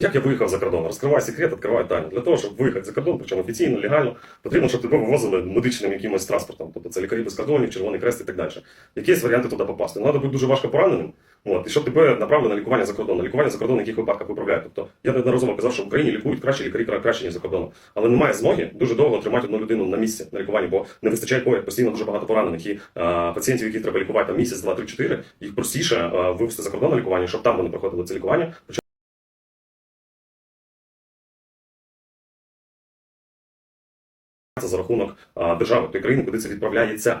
Як я виїхав за кордон? Розкривай секрет, відкривай тайну. Для того, щоб виїхати за кордон, причому офіційно, легально, потрібно, щоб тебе вивозили медичним якимось транспортом. Тобто це лікарі без кордонів, Червоний Крест і так далі. Якісь варіанти туди попасти. Ну, треба бути дуже важко пораненим. От, і щоб тебе направили на лікування за кордон. На лікування за кордон в яких випадках виправляють. Тобто я неодноразово казав, що в Україні лікують краще лікарі краще, ніж за кордоном. Але немає змоги дуже довго тримати одну людину на місці на лікуванні, бо не вистачає коїв, постійно дуже багато поранених. І а, пацієнтів, яких треба лікувати там місяць, два, три, чотири, їх простіше а, вивести за кордон на лікування, щоб там вони проходили це лікування. За рахунок держави тої країни, куди це відправляється.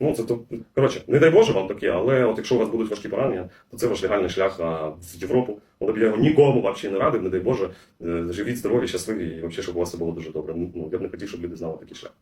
Ну це то коротше, не дай Боже вам таке, але от якщо у вас будуть важкі поранення, то це ваш легальний шлях в Європу. Але б я його нікому взагалі не радив, не дай Боже. Е, Живіть здорові, щасливі і взагалі, щоб у вас все було дуже добре. Ну я б не хотів, щоб люди знали такий шлях.